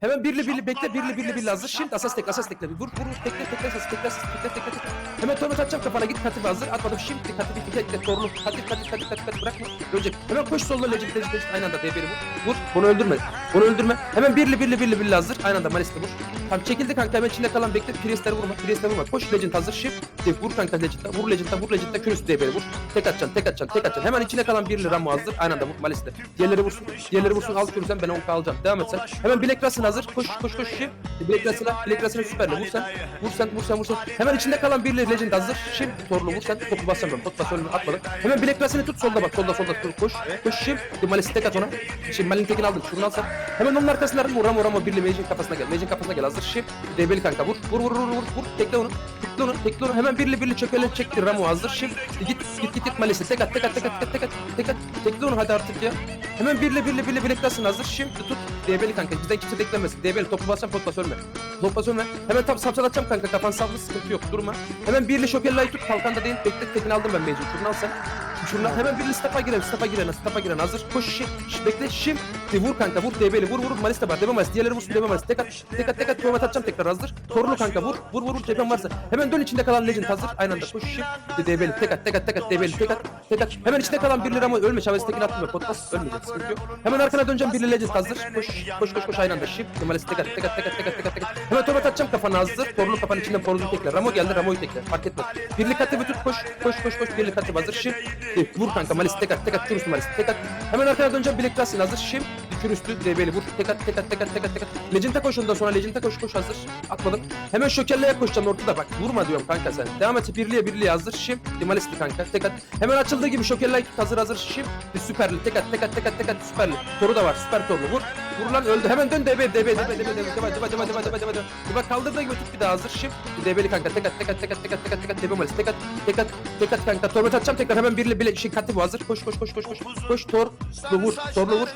Hemen birli birli bekle birli birli birli hazır. Şimdi asas tek asas tekle. Vur vur tekle tekle asas tekle asas tekle tekle tekle. Hemen tornat atacağım kafana git katif hazır. Atmadım şimdi katif tekle tekle torlu. Katif katif katif katif katif bırakma. Ölecek. Hemen koş soluna legit legit legit aynı anda DB'li vur. Vur. Bunu öldürme. Bunu öldürme. Hemen birli birli birli birli hazır. Aynı anda Malis'te vur. Tamam çekildi kanka hemen içinde kalan bekle. Priest'leri vurma. Priest'leri vurma. Koş legend hazır. Shift. Def, vur kanka legend'e. Vur legend'e. Vur legend'e. Kürüs DB'li vur. Tek atacaksın. Tek atacaksın. Tek atacaksın. Hemen içine kalan birli Ramu hazır. Aynı anda vur Malis'te. Diğerleri vursun. Diğerleri vursun. Al kürüsen ben 10k alacağım. Devam et sen. Hemen Black Russ'ın hazır. Koş koş koş. Shift. Black Russ'ına. Black Russ'ına süperle. Vur sen. Vur sen. Vur sen. Vur sen. Hemen içinde kalan birli legend hazır. Şimdi torlu vur sen. Topu basamıyorum. Pot bas önüne atmadım. Hemen Black Russ'ını tut solda bak. Solda solda. Dur, Koş. Koş şimdi. Malis'i tek at ona. Şimdi Malin tekini aldın. Şunu al sen. Hemen onun arkasına vur. Ramo Ramo birli Mage'in kafasına gel. Mage'in kafasına gel. Hazır. Şimdi. Debeli kanka vur. Vur vur vur vur. Vur. Tekle onu. Tekle onu. Tekle onu. Hemen birli birli çöpele çektir. Ramo hazır. Şimdi. Git git git git at tek at tek at tek at tek at. Tek at. Tekle onu hadi artık ya. Hemen birli birli Black Russ'ın hazır. Şimdi tut. Debeli kanka. Bizden kimse beklemesin. Debeli topu basacağım. Pot bas ölme. Top ölme. Hemen tam sapsalatacağım kanka. Kafan sablı sıkıntı yok. Durma. Hemen birli şokella'yı tut. Kalkanda değil. Bekle. Tekini aldım ben. Şunu al sen. Şuradan hemen birli staff'a girelim. Staff'a girelim. Staff'a girelim. Hazır. Koş şi. şi- Bekle. Şimdi vur kanka. Vur DB'li. Vur vur. Malis de var. Debe Malis. Diğerleri vursun. Debe Malis. Tek at. Tek at. Tek at. Format atacağım tekrar. Hazır. Torlu kanka. Vur. Vur vur. vur. Cephen varsa. Hemen dön içinde kalan Legend hazır. Aynı anda. Koş şi. DB'li. Tek at. Tek at. Tek at. DB'li. Tek at. Tek at. Hemen içinde kalan birli ama ölme. Şaves tekini attım ya. Potbas. Ölmeyecek. Sıkıntı yok. Hemen arkana döneceğim. Birli Legend hazır. Koş. Koş koş koş. Aynı anda. Şi. Malis tek at. Tek at. Tek at. Tek at. Tek at. Tek at. Hemen format atacağım kafana hazır. Torlu kafanın içinden poruzu tekle. Ramo geldi. Ramo'yu tekle. Fark etmez. Birli katı tut. Koş. Koş koş koş. Birli katı hazır. Şi. Vur kanka. Malis tek at. Tek at. Kürüstü Malis. Tek at. Hemen arkana döneceğim. Black Russell hazır. Şim. Kürüstü DB'li vur. Tek at. Tek at. Tek at. Tek at. Tek at. Legend'e koş ondan sonra. Legend'e koş. Koş hazır. Atmadım. Hemen şökerleye koşacağım ortada bak. Vurma diyorum kanka sen. Devam et. Birliğe birliğe hazır. Şim. Dimalisti kanka. Tek at. Hemen açıldığı gibi şökerleyi tut. Hazır hazır. Şim. Bir süperli. Tek at. Tek at. Tek at. Tek at. Süperli. Toru da var. Süper torlu. Vur. Vur lan öldü. Hemen dön DB. DB. DB. DB. DB. DB. DB. DB. DB. DB. Bak kaldırdığı gibi tut bir daha hazır. Bir DB'li kanka. Tek at. Tek at. Tek at. Tek at. Tek at. Tek at. DB Malis. Tek at. Tek at. Tek at kanka. Torment atacağım tekrar. Hemen birli bile şey katı bu hazır. Koş koş koş koş koş. Koş tor. Vur. Torlu vur.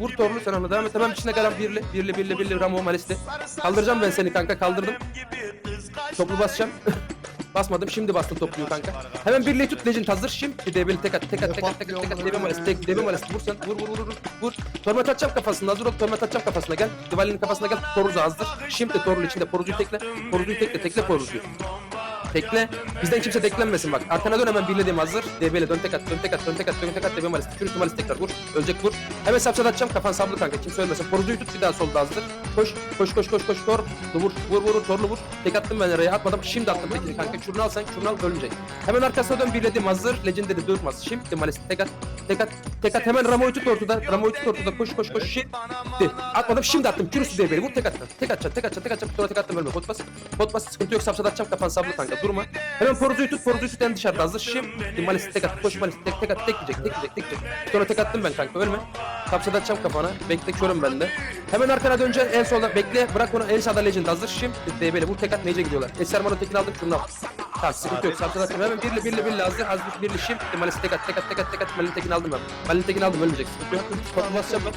Vur torlu sen ona devam et. Hemen içine kalan birli. Birli birli birli Ramo Malis'te. Kaldıracağım ben seni kanka. Kaldırdım. Toplu basacağım. Basmadım şimdi bastım topluyu kanka. Hemen birliği tut Legend hazır. Şimdi DB'li tek at tek at tek at tek at tek at DB Malis tek DB Malis vur sen vur vur vur vur vur. Torment atacağım kafasına hazır ol torment atacağım kafasına gel. Divalinin kafasına gel. Toruzu hazır. Şimdi torul içinde poruzuyu tekle. Poruzuyu tekle tekle poruzuyu. Tekle. Bizden kimse deklenmesin bak. Arkana dön hemen birlediğim hazır. DB'le dön tek at, dön tek at, dön tek at, dön tek at, DB malis. Kürüstü malis tekrar vur. Ölecek vur. Hemen sapsat atacağım. Kafan sablı kanka. Kimse ölmesin. Poruzuyu tut bir daha solda hazır. Koş, koş, koş, koş, koş. Tor. Vur, vur, vur, torlu vur. Tek attım ben araya. Atmadım. Şimdi attım tekini kanka. Kürünü al sen. Kürünü al ölmeyecek. Hemen arkasına dön birlediğim hazır. Legend dedi durmaz. Şimdi malis. Tek at, tek at, tek at. Hemen Ramo'yu tut ortada. Ramo'yu tut ortada. Koş, koş, koş. Şimdi. Atmadım. Şimdi attım. Kürüstü DB'yi vur. Tek attım. Tek atacağım, tek atacağım, tek atacağım. Sonra tek attım ölme. Pot bas. Pot bas. Sıkıntı yok. Sapsat atacağım. Kafan sablı kanka. Durma. Hemen Poruzu'yu tut, Poruzu'yu tut en dışarıda hazır. Şimdi Malis tek at, koş Malis tek tek at, tek yiyecek, tek yiyecek, tek yiyecek. Sonra tek attım ben kanka, ölme. Kapsat atacağım kafana, bekle körüm ben de. Hemen arkana dönce en solda bekle, bırak onu en sağda Legend hazır. Şimdi DB'le vur tek at, Mage'e gidiyorlar. Eser Mano tekini aldım, şunu. Tamam sıkıntı yok, kapsat atacağım. Hemen birli birli birli hazır, hazır birli şimdi. Malis tek at, tek at, tek at, tek at. Malin tekini aldım ben. Malin tekini aldım, ölmeyecek. Sıkıntı yok. Ben.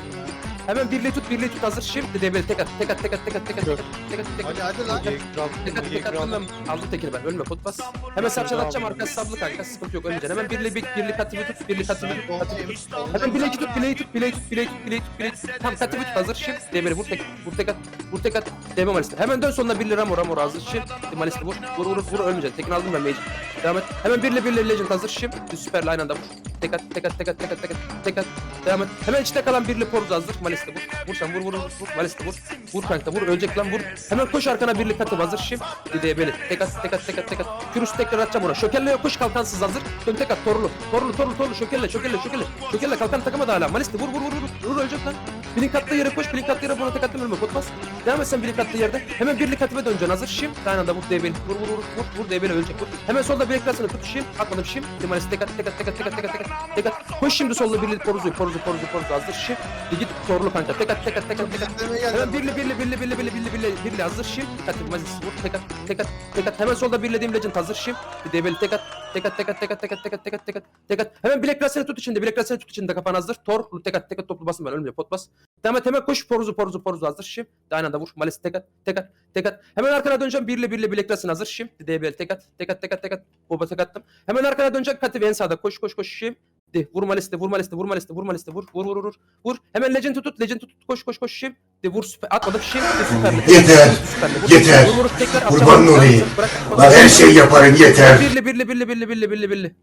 Hemen birliği tut, birliği tut hazır. Şimdi DB'le tek at, tek at, tek at, tek at, tek at, tek at, tek at, tek at. Hadi hadi lan. Tek at tek attım ben aldım tekini ben ölme pot bas. Hemen sarçal atacağım arkası sablı kanka sıkıntı yok ölmeyeceksin. Hemen birli bir birli katibi tut birli katibi tut katibi tut. Hemen bileği tut bileği tut bileği tut bileği tut bileği tut bileği tut. Tam katibi tut hazır şimdi demiri vur tek vur tek at vur tek at deme maliste. Hemen dön sonuna birli ramo ramo hazır şimdi maliste vur vur vur vur ölmeyeceksin. Tekini aldım ben mage. Devam et. Hemen birli birli legend hazır şimdi süperle aynı anda vur. Tek at tek at tek at tek at tek at. Devam et. Hemen içte kalan birli poruz hazır maliste vur. Vur sen vur vur vur vur maliste vur. Vur kanka vur ölecek lan vur. Hemen koş arkana birli katı hazır şimdi. Bir böyle tek at tek at tek at tek at. Kürüs tekrar atacağım ona. Şökerle koş kalkansız hazır. Dön tek at torlu. Torlu torlu torlu şökerle şökerle şökerle. Şökerle kalkan takamadı hala. Maliste vur vur vur vur. Vur ölecek lan. Blink attığı yere koş. Blink attığı yere buna tek attım ölme. Potmaz. Devam et sen blink attığı yerde. Hemen birlik atıma döneceksin hazır. Şimdi aynı anda vur DB'li. Vur vur vur vur. Vur DB'li ölecek. Vur. Hemen solda bilek klasını tut. Şimdi atmadım şimdi. Maliste tek at tek at tek at tek at tek at tek at. Tek at. Koş şimdi solda birli poruzu poruzu poruzu poruzu hazır. Şimdi git torlu kanka. Tek at tek at tek at tek at. Hemen birli birli birli birli birli birli birli birli hazır. Şimdi dikkat et. Mazis vur. Tek at tek at tek at. Hemen solda birlediğim legend hazır. Şimdi bir DB'li tek at. Tek at tek at tek at tek at. Hemen bilek klasını tut içinde. Bilek klasını tut içinde. Kafan hazır. Tor. Tek at tek at toplu basın ben ölmeyeceğim. Pot bas. Devam et hemen koş poruzu poruzu poruzu hazır. Şimdi aynı anda vur. Malis tek at tek. Hemen arkana döneceğim. Birli birli bilek klasını hazır. Şimdi DB'li tek at tek at tek at tek. Hemen arkana dönecek. Katif en sağda. Koş koş koş. Şimdi Vur maliste, vur maliste, vur maliste, vur maliste, vur, vur, vur, vur. Vur. Hemen legend tut, legend tut. Koş, koş, koş. Şimdi vur süper. Atmadım. Şimdi süperli. Yeter. Süperli. Vur, Yeter. Vur, vur, tekrar. Kurban atacağım. olayım. Lan her şey yaparım yeter. Birli, birli, birli, birli, birli, birli, birli.